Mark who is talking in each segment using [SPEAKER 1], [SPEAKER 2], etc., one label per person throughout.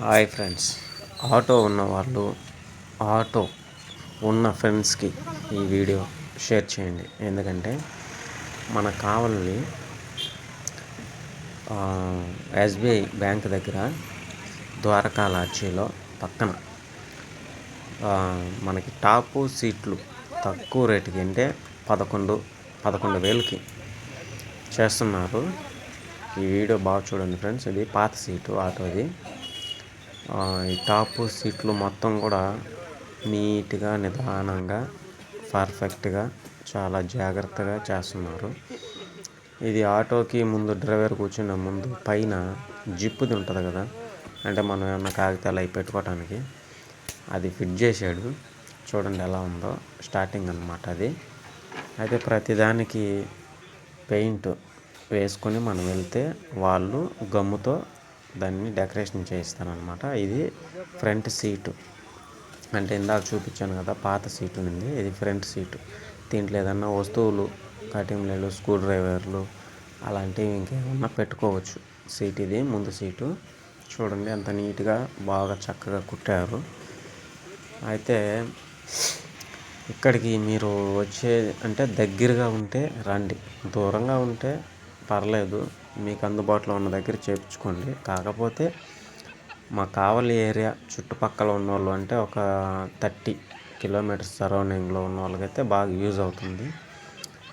[SPEAKER 1] Hi friends. Auto ఉన్న వాళ్ళు auto ఉన్న ఫ్రెండ్స్కి ఈ వీడియో షేర్ చేయండి. ఎందుకంటే మనకు కావాలి ఎస్బీఐ బ్యాంక్ దగ్గర ద్వారకా లాడ్జీలో పక్కన మనకి టాపు సీట్లు తక్కువ రేటుకి అంటే పదకొండు పదకొండు వేలకి చేస్తున్నారు. ఈ వీడియో బాగా చూడండి ఫ్రెండ్స్. ఇది పాత సీటు ఆటోది. అది ఈ టాప్ సీట్లు మొత్తం కూడా నీట్గా నిదానంగా పర్ఫెక్ట్గా చాలా జాగ్రత్తగా చేస్తున్నారు. ఇది ఆటోకి ముందు డ్రైవర్ కూర్చున్న ముందు పైన జిప్పుది ఉంటుంది కదా? అంటే మనం ఏమన్నా కాగితాలు అవి పెట్టుకోవటానికి అది ఫిట్ చేశాడు చూడండి ఎలా ఉందో స్టార్టింగ్ అనమాట అది. అయితే ప్రతిదానికి పెయింట్ వేసుకొని మనం వెళ్తే వాళ్ళు గమ్ముతో దాన్ని డెకరేషన్ చేయిస్తారనమాట ఇది ఫ్రంట్ సీటు. అంటే ఇందాక చూపించాను కదా పాత సీటు ఉంది. ఇది ఫ్రంట్ సీటు. దీంట్లో ఏదన్నా వస్తువులు కటింగ్లు స్క్రూ డ్రైవర్లు అలాంటివి ఇంకేమన్నా పెట్టుకోవచ్చు. సీట్ ఇది ముందు సీటు. చూడండి ఎంత నీట్గా బాగా చక్కగా కుట్టారు. అయితే ఇక్కడికి మీరు వచ్చే అంటే దగ్గరగా ఉంటే రండి. దూరంగా ఉంటే పర్లేదు మీకు అందుబాటులో ఉన్న దగ్గర చేయించుకోండి కాకపోతే మా కావలి ఏరియా చుట్టుపక్కల ఉన్న వాళ్ళు అంటే ఒక థర్టీ కిలోమీటర్స్ సరౌండింగ్లో ఉన్న వాళ్ళకైతే బాగా యూజ్ అవుతుంది.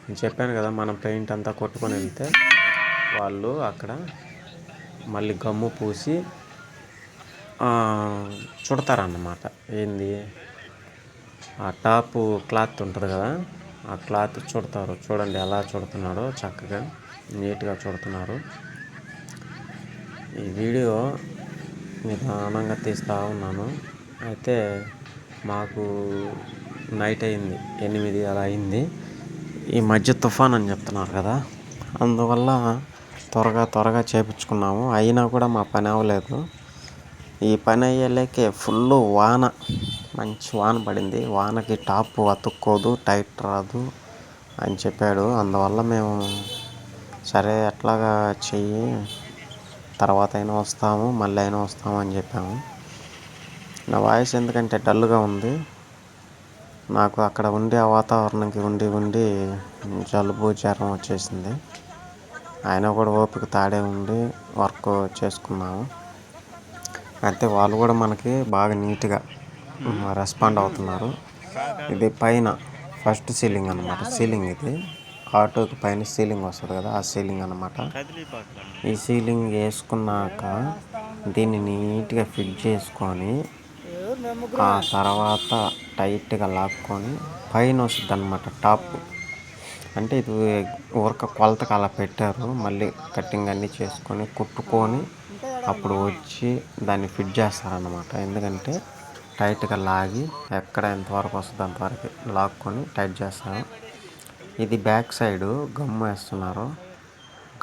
[SPEAKER 1] నేను చెప్పాను కదా మనం పెయింట్ అంతా కొట్టుకొని వెళ్తే వాళ్ళు అక్కడ మళ్ళీ గమ్ము పూసి చుడతారన్నమాట. ఏంది? ఆ టాపు క్లాత్ ఉంటుంది కదా ఆ క్లాత్ చుడతారు. చూడండి ఎలా చుడుతున్నాడో చక్కగా. నీట్గా చూడుతున్నారు. ఈ వీడియో నిదానంగా తీస్తూ ఉన్నాను. అయితే మాకు నైట్ అయింది ఎనిమిది అలా అయింది. ఈ మధ్య తుఫాన్ అని చెప్తున్నారు కదా అందువల్ల త్వరగా త్వరగా చేపించుకున్నాము. అయినా కూడా మా పని అవ్వలేదు. ఈ పని అయ్యేలేకే ఫుల్ వాన మంచి వాన పడింది. వానకి టాప్ అతుక్కోదు టైట్ రాదు అని చెప్పాడు. అందువల్ల మేము సరే ఎట్లాగా చెయ్యి. తర్వాత అయినా వస్తాము మళ్ళీ అయినా వస్తాము అని చెప్పాము. నా వాయిస్ ఎందుకంటే డల్గా ఉంది. నాకు అక్కడ ఉండే ఆ వాతావరణంకి ఉండి ఉండి జలుబు జ్వరం వచ్చేసింది. ఆయన కూడా ఓపిక తాడే ఉండి వర్క్ చేసుకున్నాము. అయితే వాళ్ళు కూడా మనకి బాగా నీట్గా రెస్పాండ్ అవుతున్నారు. ఇది పైన ఫస్ట్ సీలింగ్ అనమాట సీలింగ్ ఇది. ఆటోకి పైన సీలింగ్ వస్తుంది కదా ఆ సీలింగ్ అనమాట ఈ సీలింగ్ వేసుకున్నాక దీన్ని నీట్గా ఫిట్ చేసుకొని ఆ తర్వాత టైట్గా లాక్కొని పైన వస్తుంది అనమాట టాప్. అంటే ఇది ఊరక కొలతకు అలా పెట్టారు మళ్ళీ కటింగ్ అన్నీ చేసుకొని కుట్టుకొని అప్పుడు వచ్చి దాన్ని ఫిట్ చేస్తారనమాట ఎందుకంటే టైట్గా లాగి ఎక్కడ ఎంతవరకు వస్తుంది అంతవరకు లాక్కొని టైట్ చేస్తారు. ఇది బ్యాక్ సైడు గమ్ వేస్తున్నారు.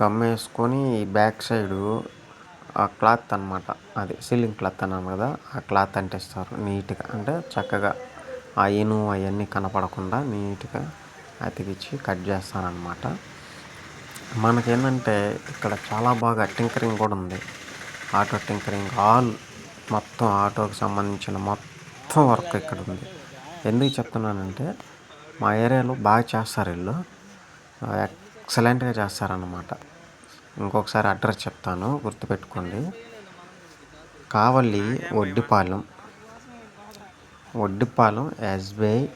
[SPEAKER 1] గమ్ వేసుకొని బ్యాక్ సైడు ఆ క్లాత్ అనమాట అది సీలింగ్ క్లాత్ అన్నాను కదా ఆ క్లాత్ అంటిస్తారు నీట్గా. అంటే చక్కగా ఆ ఇను అవన్నీ కనపడకుండా నీట్గా అతికిచ్చి కట్ చేస్తారనమాట మనకేంటంటే ఇక్కడ చాలా బాగా టింకరింగ్ కూడా ఉంది. ఆటో టింకరింగ్ ఆల్ మొత్తం ఆటోకి సంబంధించిన మొత్తం వర్క్ ఇక్కడ ఉంది ఎందుకు చెప్తున్నానంటే మా ఏరియాలో బాగా చేస్తారు వీళ్ళు. ఎక్సలెంట్గా చేస్తారన్నమాట. ఇంకొకసారి అడ్రస్ చెప్తాను గుర్తుపెట్టుకోండి. కావలి వడ్డిపాలెం. వడ్డిపాలెం ఎస్బీఐ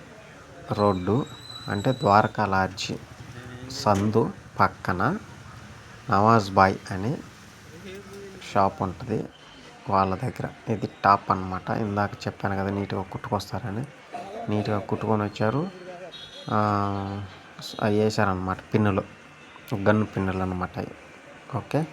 [SPEAKER 1] రోడ్డు అంటే ద్వారకా లాడ్జి సందు పక్కన నవాజ్ బాయ్ అని షాప్ ఉంటుంది వాళ్ళ దగ్గర. ఇది టాప్ అన్నమాట. ఇందాక చెప్పాను కదా నీట్గా కుట్టుకొస్తారని. నీట్గా కుట్టుకొని వచ్చారు. అవి వేసారనమాట పిన్నులు. గన్ను పిన్నులు అనమాట అవి ఓకే?